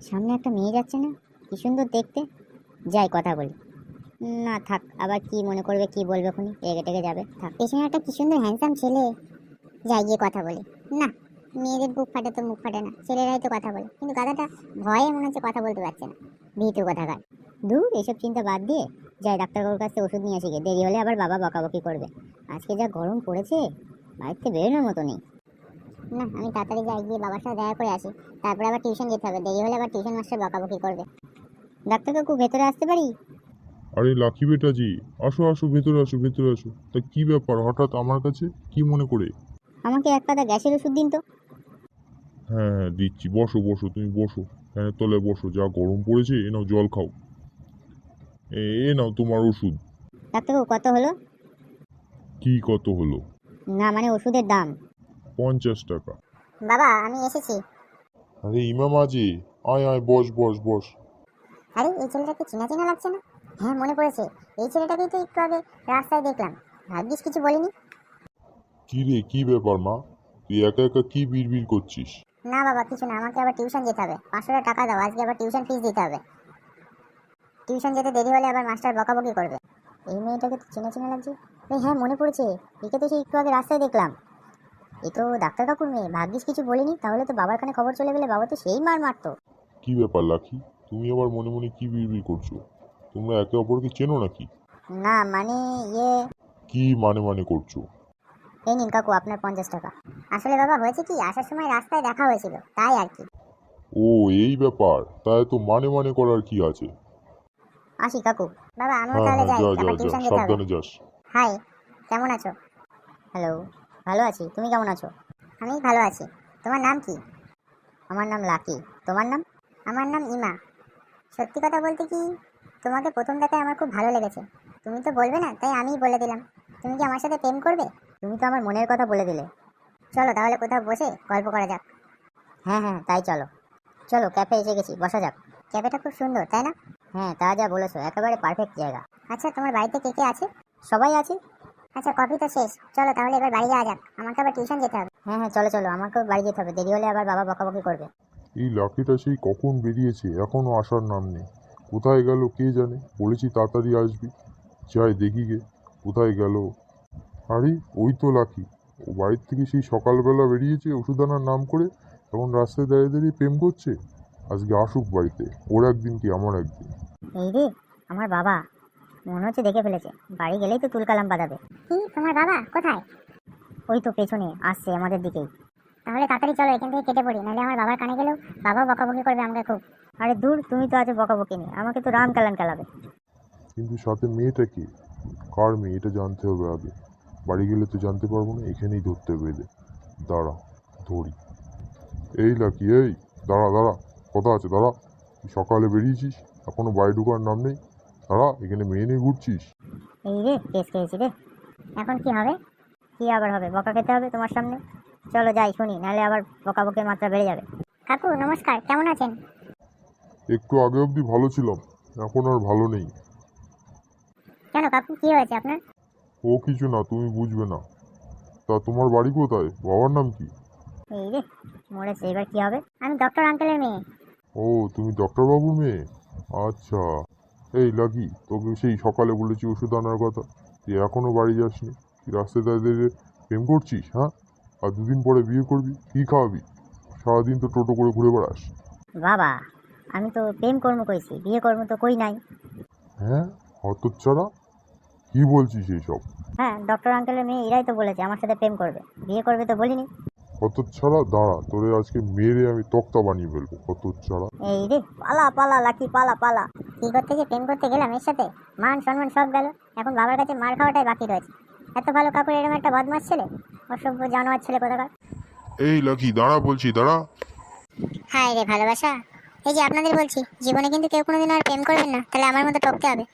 সামনে একটা মেয়ে যাচ্ছে না? কি সুন্দর দেখতে। যাই কথা বলি। না থাক, আবার কি মনে করবে, কি বলবে খুনি? রেগে টেগে যাবে। থাক। পেছনে একটা কি সুন্দর হ্যান্ডসাম ছেলে। যাই গিয়ে কথা বলি। না, মেয়েদের বুক ফাটে তো মুখ ফাটে না। ছেলেরাই তো কথা বলে। কিন্তু গাধাটা ভয়ে মনে হচ্ছে কথা বলতে পারছে না। ভীতু কথাকার। দূর, এসব চিন্তা বাদ দিয়ে যাই ডাক্তারবাবুর কাছে ওষুধ নিয়ে আসি। দেরি হলে আবার বাবা বকাবকি করবে। আজকে যা গরম পড়েছে, বাড়িতে বেরোনোর মতো নেই। না আমি তাড়াতাড়ি যাই গিয়ে বাবার সাথে দেখা করে আসি। তারপর আবার টিউশন যেতে হবে। দেরি হলে আবার টিউশন মাস্টার বকাবকি করবে। ডাক্তার কাকু ভেতরে আসতে পারি? আরে লাকি বেটাজি আসো আসো ভেতরে আসো ভেতরে আসো। তা কি ব্যাপার হঠাৎ আমার কাছে কি মনে করে? আমাকে এক পাতা গ্যাসের ওষুধ দিন তো। হ্যাঁ হ্যাঁ দিচ্ছি। বসো বসো তুমি বসো। ফ্যানের তলায় বসো যা গরম পড়েছে এ নাও জল খাও। এ এ নাও তোমার ওষুধ। ডাক্তারবাবু কত হলো? কি কত হলো? না মানে ওষুধের দাম। পঞ্চাশ টাকা। বাবা আমি এসেছি। আরে ইমাম আজি আয় আয় বস বস বস। আরে এই ছেলেটাকে চেনা চেনা লাগছে না? হ্যাঁ মনে পড়েছে। এই ছেলেটাকেই তো একটু আগে রাস্তায় দেখলাম। ভাগ্যিস কিছু বলিনি। কি রে কি ব্যাপার মা? তুই একা একা কি বিড়বিড় করছিস? না বাবা কিছু না। আমাকে আবার টিউশন যেতে হবে। পাঁচশো টাকা দাও। আজকে আবার টিউশন ফিস দিতে হবে। টিউশন যেতে দেরি হলে আবার মাস্টার বকাবকি করবে। এই মেয়েটাকে তো চেনা চেনা লাগছে। হ্যাঁ মনে পড়েছে। একে তো সেই একটু আগে রাস্তায় দেখলাম। এ তো ডাক্তার কাকুর মেয়ে ভাগ্যিস কিছু বলিনি তাহলে তো বাবার কানে খবর চলে গেলে বাবা তো সেই মার মারতো। কি ব্যাপার লাকি? তুমি আবার মনে মনে কি বিড়বিড় করছ? তোমরা একে অপরকে চেনো নাকি? না মানে ইয়ে কি মানে মানে করছ? এই নিন কাকু আপনার পঞ্চাশ টাকা। আসলে বাবা হয়েছে কি আসার সময় রাস্তায় দেখা হয়েছিল তাই আর কি। ও এই ব্যাপার তাই তো মানে মানে করার কি আছে? আসি কাকু। বাবা আমিও হ্যাঁ তাহলে হ্যাঁ যাই যা যা আবার যা টিউশন যেতে হবে। সাবধানে যাস। হাই কেমন আছো? হ্যালো। ভালো আছি, তুমি কেমন আছো? আমি ভালো আছি। তোমার নাম কি? আমার নাম লাকি। তোমার নাম? আমার নাম ইমা। সত্যি কথা বলতে কি, তোমাকে প্রথম দেখায় আমার খুব ভালো লেগেছে। তুমি তো বলবে না, তাই আমিই বলে দিলাম। তুমি কি আমার সাথে প্রেম করবে? তুমি তো আমার মনের কথা বলে দিলে। চলো তাহলে কোথাও বসে গল্প করা যাক। হ্যাঁ হ্যাঁ তাই চলো। চলো, ক্যাফে এসে গেছি, বসা যাক। ক্যাফেটা খুব সুন্দর, তাই না? হ্যাঁ তা যা বলেছ, একেবারে পারফেক্ট জায়গা। আচ্ছা তোমার বাড়িতে কে কে আছে? সবাই আছে? আচ্ছা কফি তো শেষ। চলো তাহলে এবার বাড়ি যাওয়া যাক। আমাকে আবার টিউশন যেতে হবে। হ্যাঁ হ্যাঁ চলো চলো। আমাকেও বাড়ি যেতে হবে। দেরি হলে আবার বাবা বকাবকি করবে। এই লাকিটা সেই কখন বেরিয়েছে? এখনও আসার নাম নেই। কোথায় গেল কে জানে? বলেছি তাড়াতাড়ি আসবি। যাই দেখি গে কোথায় গেল আরে ওই তো লাকি ও বাড়ির থেকে সেই সকালবেলা বেরিয়েছে ওষুধ আনার নাম করে তখন রাস্তায় দাঁড়িয়ে দাঁড়িয়ে প্রেম করছে? আজকে আসুক বাড়িতে। ওর একদিন কি আমার একদিন? এই রে আমার বাবা। মনে হচ্ছে দেখে ফেলেছে। বাড়ি গেলেই তো তুলকালাম বাঁধাবে। কি তোমার বাবা? কোথায়? ওই তো পেছনে আসছে আমাদের দিকেই। তাহলে তাড়াতাড়ি চলো এখান থেকে কেটে পড়ি নাহলে আমার বাবার কানে গেলেও বাবা বকাবকি করবে আমাকে খুব। আরে দূর তুমি তো আছো বকাবকি নেই আমাকে তো রাম কালান কালাবে। কিন্তু সাথে মেয়েটা কি? কার মেয়ে? এটা জানতে হবে আগে। বাড়ি গেলে তো জানতে পারব না এখানেই ধরতে হবে এদের। দাঁড়া ধরি। এই লাকি এই দাঁড়া দাঁড়া কথা আছে? দাঁড়া তুই সকালে বেরিয়েছিস এখনও বাড়ি ঢোকার নাম নেই? দাঁড়া এখানে মেয়ে নিয়ে ঘুরছিস। এই রে কেস খেয়েছি রে। এখন কি হবে? কি আবার হবে? বকা খেতে হবে তোমার সামনে? চলো যাই শুনি নাহলে আবার বকা বকাবকির মাত্রা বেড়ে যাবে। কাকু নমস্কার কেমন আছেন? একটু আগে অবধি ভালো ছিলাম এখন আর ভালো নেই। কেন কাকু কি হয়েছে আপনার? ও কিছু না তুমি বুঝবে না। তা তোমার বাড়ি কোথায়? বাবার নাম কি? এই রে মরেছে এবার কি হবে? আমি ডক্টর আঙ্কেলের মেয়ে। ও তুমি ডক্টরবাবুর মেয়ে? আচ্ছা। এই লাকি তোকে সেই সকালে বলেছি ওষুধ আনার কথা। তুই এখনও বাড়ি যাসনি। তুই রাস্তায় দাঁড়িয়ে প্রেম করছিস হ্যাঁ? আর দুদিন পরে বিয়ে করবি কী খাওয়াবি? সারাদিন তো টোটো করে ঘুরে বেড়াস। বাবা আমি তো প্রেম কর্ম করেছি বিয়ে কর্ম তো কই নাই। হ্যাঁ? হতচ্ছাড়া? কী বলছিস এইসব? হ্যাঁ ডক্টর আঙ্কেলের মেয়ে এরাই তো বলেছে আমার সাথে প্রেম করবে। বিয়ে করবে তো বলিনি। হতচ্ছাড়া দাঁড়া তোরে আজকে মেরে আমি তক্তা বানিয়ে ফেলব হতচ্ছাড়া এই রে পালা পালা লাকি পালা পালা। কি করতে যে প্রেম করতে গেলাম এর সাথে মান সম্মান সব গেল। এখন বাবার কাছে মার খাওয়াটাই বাকি রয়েছে। এত ভালো কাকুর এরকম একটা বদমাস ছেলে? অসভ্য জানোয়ার ছেলে কোথাকার? এই লাকি দাঁড়া বলছি দাঁড়া। হাই রে ভালোবাসা। এই যে আপনাদের বলছি জীবনে কিন্তু কেউ কোনোদিন আর প্রেম করবেন না তাহলে আমার মতো টকতে হবে।